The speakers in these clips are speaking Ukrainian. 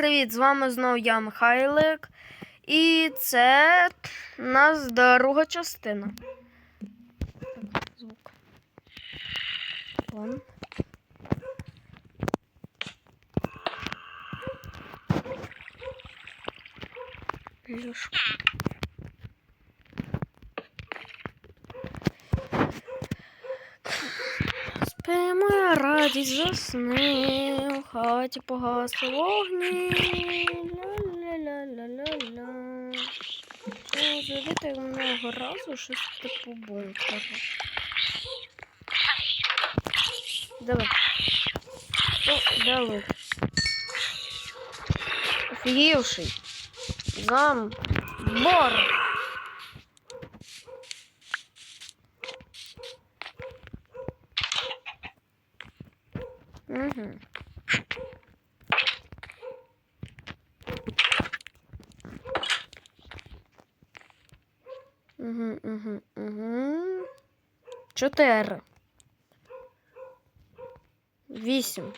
привіт! З вами знову я, Михайлик. І це у нас друга частина. Звук. Вон. Ліжко. Я радість засни, у хаті погасли вогні. Ля-ля-ля-ля-ля-ля. Зробити одного разу щось типу бункеру. Давай. О, давай. Офігівший. Зам. Бор. 4. 8.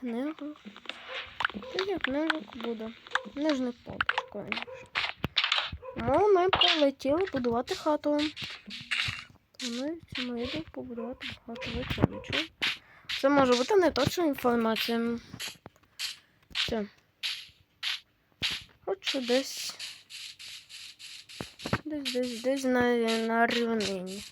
книгу. Я книжок буде. Книжний полочко. Ну, ми полетіли будувати хату. Ми ми йдемо побудувати хату. Це? Це може бути не точна інформація. Все. Десь. Десь, десь, десь на, на рівнині.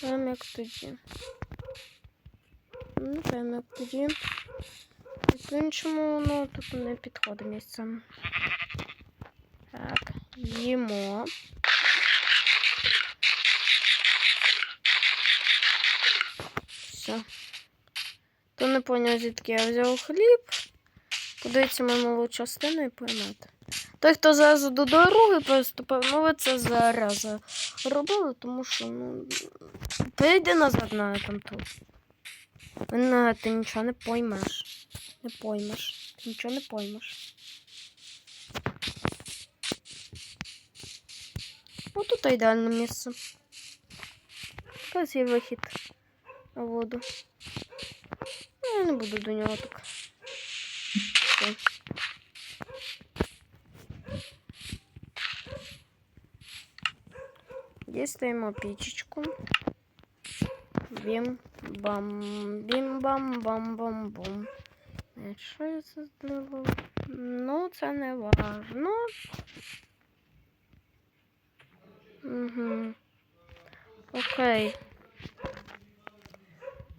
Там як тоді. Ну, там як тоді. По-іншому, ну, тут не підходить місцем. Так, їмо. Все. То не поняв, звідки я взяв хліб. Подивіться минулу частину і поймете. Той, хто зразу до дороги приступив, ну ви це зараз робили, тому що, ну. Перейди назад на там тут. Мене ти нічого не поймеш. Не поймеш. Ти нічого не поймеш. О, тут ідеальне місце. Якась є вихід на воду. Ну, я не буду до нього так. Все. Дістаємо пічечку. Бім, бам, бім, бам, бам, бам, бум. Е, Що я це зробив? Ну, це не важно. Угу. Окей.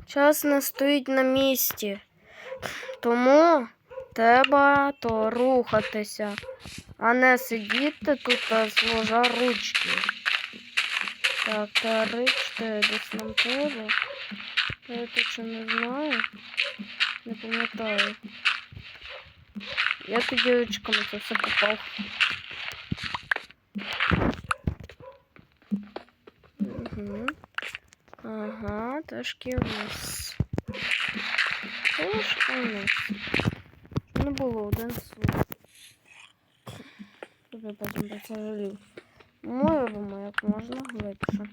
Час не стоїть на місці. Тому треба то рухатися, а не сидіти тут та сложа ручки. Так, три, чотири десь нам треба. Я точно не знаю. Не пам'ятаю. Я тоді ручками це все попав. Угу. Ага, трошки вниз. Трошки вниз. Не було один слух. Тут я потім це жалів. Ми як можна глибше.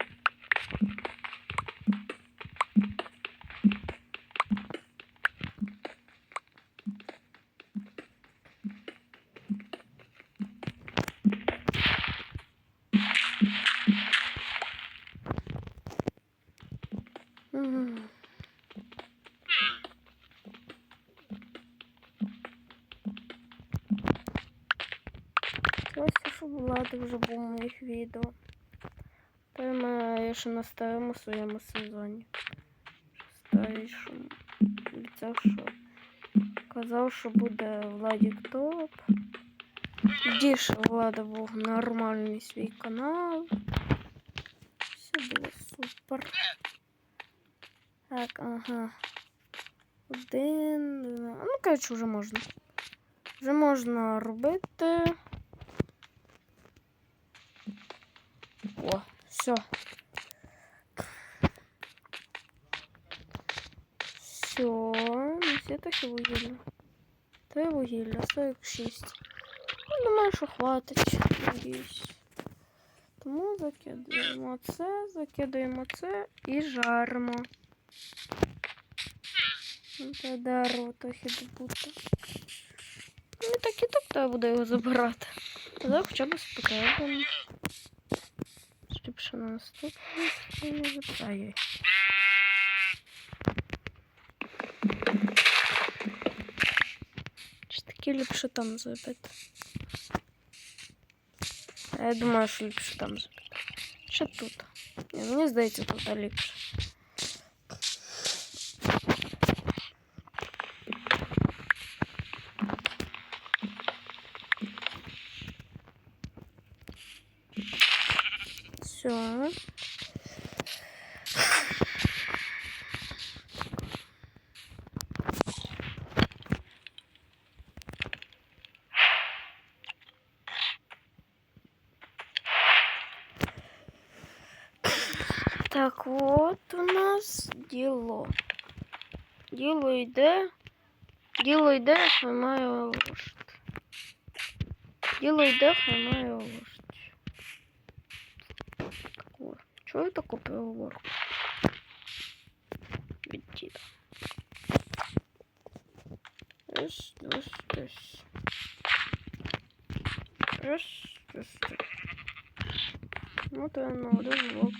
Ось вже був у моїх відео. Ми ще на старому своєму сезоні. Старішому. Обіцяв, що казав, що буде Владік Топ. Діше влада був нормальний свій канал. Все було супер. Так, ага. Один. Ну, коротше, вже можна. Вже можна робити. Все. Все, не все таки вугілля. Три вугілля, 46. Ну, думаю, що хватить, надіюсь. Тому закидаємо це, закидаємо це і жаримо. Ну, Та дерево трохи добути. Ну, і так і так треба буде його забирати. Але хоча б спокійно. Ліпше на наступний не забирає. Чи таки ліпше там забити? А Я думаю, що ліпше там забити. Чи тут? Ні, мені здається, тут ліпше. Так, от у нас діло. Діло йде. Діло йде, хай має лошадь. Діло йде, хай має лошадь. О, чого я таку переговорку? Від діда. Раз, раз, раз. Раз, раз, раз. Ну, то на один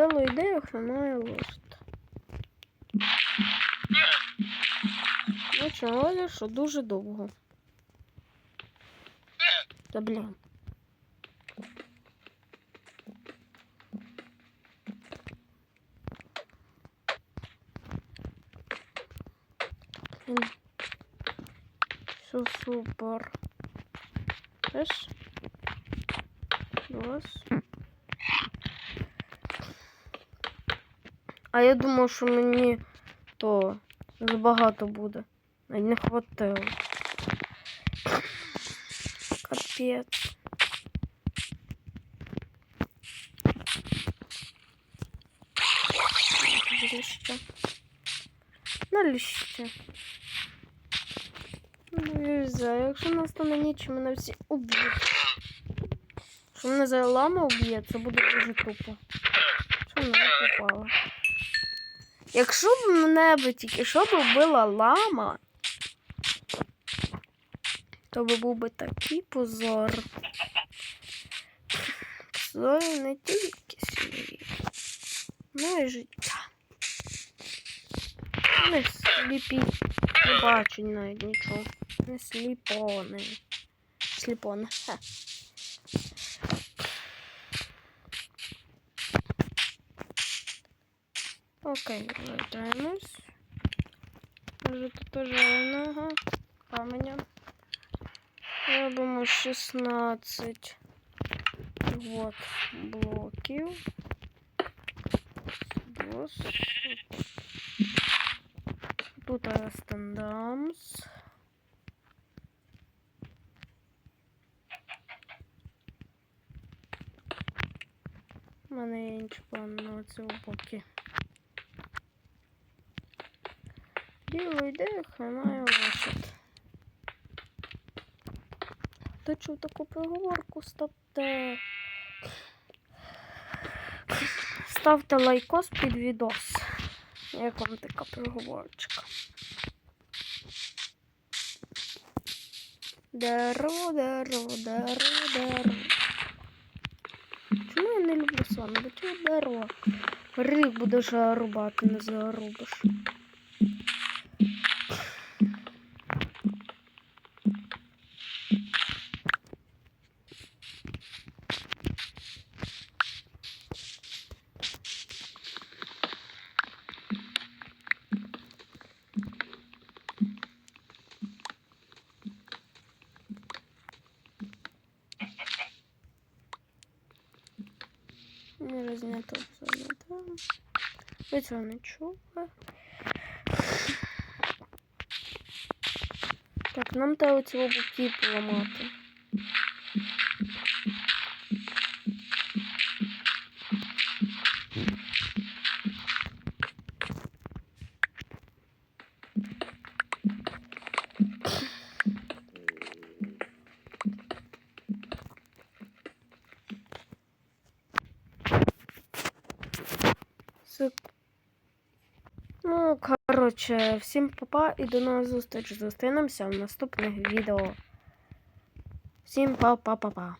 Дало ідею, хромає лост. Почали, що дуже довго. Та. Блін. Все супер. Раз. Раз. А я думав, що мені то забагато буде. Навіть не хватило. Капець. Ліще. На ліще. Ну, я не знаю, ніч, мене всі уб'ють. Якщо мене за лама уб'є, це буде дуже тупо. Що мене попало? Якщо б мене би тільки що б вбила лама, то би був би такий позор. Позор не тільки свій, ну і життя. Не сліпі, не бачу навіть нічого. Не сліпони. Сліпони. Окей, вертаємось. Може тут теж каменя. Робимо 16 вот блоків. Тут стендамс. У мене є інший план на ці боки. Діло йде, хай має лошадь. Хто чув таку поговорку, ставте. Ставте лайкос під відос. Як вам така проговорочка? Дерево, дерево, дерево, дерево. Чому я не люблю сон? До чого дерево? Рік будеш рубати, не зарубиш. Ви цього не чули. Так, нам треба цього буки поламати. Коротше, всім па-па і до нових зустріч. Зустрінемося в наступних відео. Всім па-па-па-па.